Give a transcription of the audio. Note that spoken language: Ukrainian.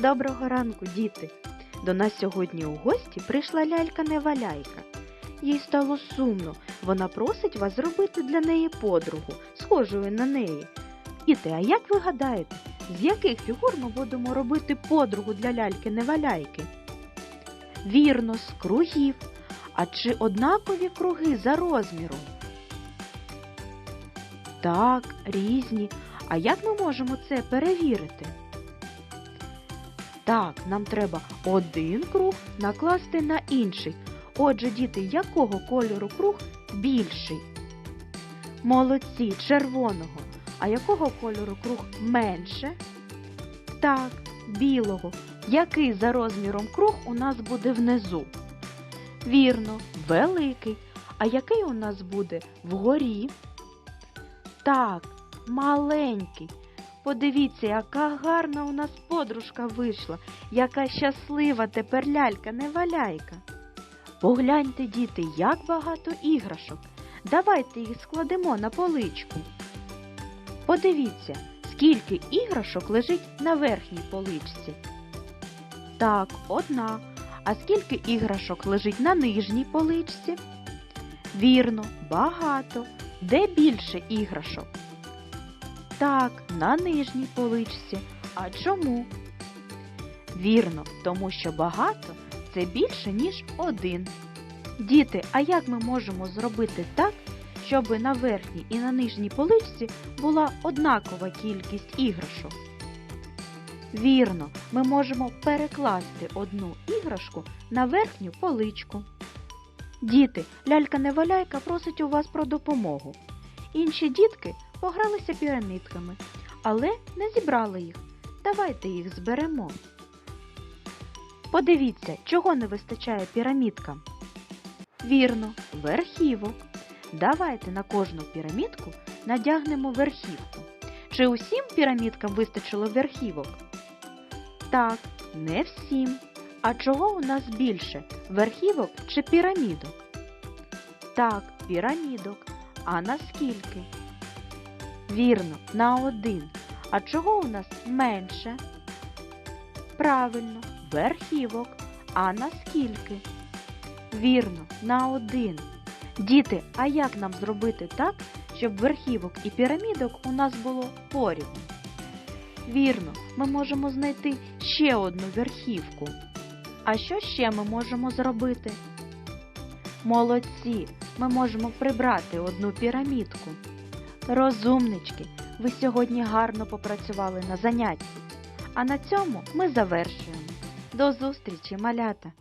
Доброго ранку, діти! До нас сьогодні у гості прийшла лялька Неваляйка. Їй стало сумно. Вона просить вас зробити для неї подругу, схожою на неї. Діти, а як ви гадаєте, з яких фігур ми будемо робити подругу для ляльки Неваляйки? Вірно, з кругів. А чи однакові круги за розміром? Так, різні. А як ми можемо це перевірити? Так, нам треба один круг накласти на інший. Отже, діти, якого кольору круг більший? Молодці, червоного. А якого кольору круг менше? Так, білого. Який за розміром круг у нас буде внизу? Вірно, великий. А який у нас буде вгорі? Так, маленький. Подивіться, яка гарна у нас подружка вийшла, яка щаслива тепер лялька, не валяйка. Погляньте, діти, як багато іграшок. Давайте їх складемо на поличку. Подивіться, скільки іграшок лежить на верхній поличці. Так, одна. А скільки іграшок лежить на нижній поличці? Вірно, багато. Де більше іграшок? Так, на нижній поличці. А чому? Вірно, тому що багато це більше, ніж один. Діти, а як ми можемо зробити так, щоб на верхній і на нижній поличці була однакова кількість іграшок? Вірно, ми можемо перекласти одну іграшку на верхню поличку. Діти, лялька-неваляйка просить у вас про допомогу. Інші дітки погралися пірамідками, але не зібрали їх. Давайте їх зберемо. Подивіться, чого не вистачає пірамідкам. Вірно, верхівок. Давайте на кожну пірамідку надягнемо верхівку. Чи усім пірамідкам вистачило верхівок? Так, не всім. А чого у нас більше верхівок чи пірамідок? Так, пірамідок. А на скільки? Вірно, на один. А чого у нас менше? Правильно, верхівок. А на скільки? Вірно, на один. Діти, а як нам зробити так, щоб верхівок і пірамідок у нас було порівну? Вірно, ми можемо знайти ще одну верхівку. А що ще ми можемо зробити? Молодці! Ми можемо прибрати одну пірамідку. Розумнички, ви сьогодні гарно попрацювали на занятті. А на цьому ми завершуємо. До зустрічі, малята!